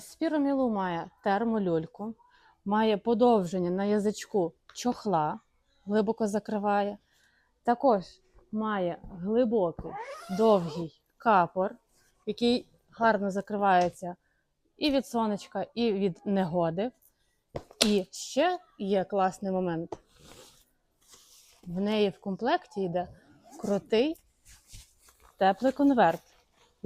Спіромілу має термолюльку, має подовження на язичку чохла, глибоко закриває. Також має глибокий довгий капор, який гарно закривається і від сонечка, і від негоди. І ще є класний момент. В неї в комплекті йде крутий теплий конверт,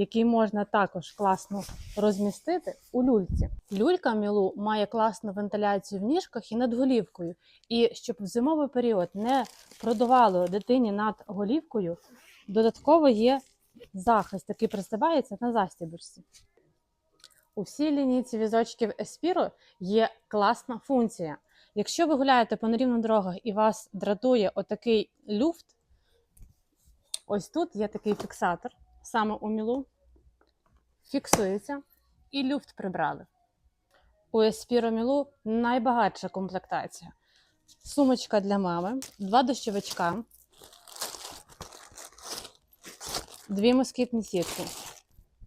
який можна також класно розмістити у люльці. Люлька мілу має класну вентиляцію в ніжках і над голівкою. І щоб в зимовий період не продувало дитині над голівкою, додатково є захист, який пристебається на застібочці. У всій лінійці візочків Espiro є класна функція. Якщо ви гуляєте по нерівних дорогах і вас дратує отакий люфт, ось тут є такий фіксатор, саме у мілу, фіксується і люфт прибрали. У Espiro мілу найбагатша комплектація. Сумочка для мами, два дощовичка, дві москітні сітки.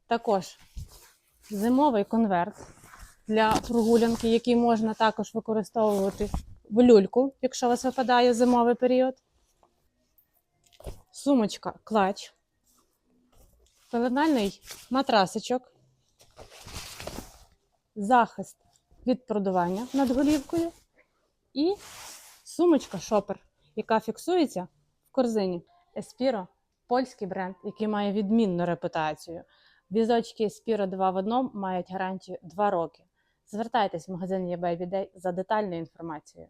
Також зимовий конверт для прогулянки, який можна також використовувати в люльку, якщо у вас випадає зимовий період. Сумочка клач, пеленальний матрасичок, захист від продування над голівкою і сумочка шопер, яка фіксується в корзині. Espiro – польський бренд, який має відмінну репутацію. Візочки Spiro 2 в одному мають гарантію 2 роки. Звертайтесь в магазин eBay за детальною інформацією.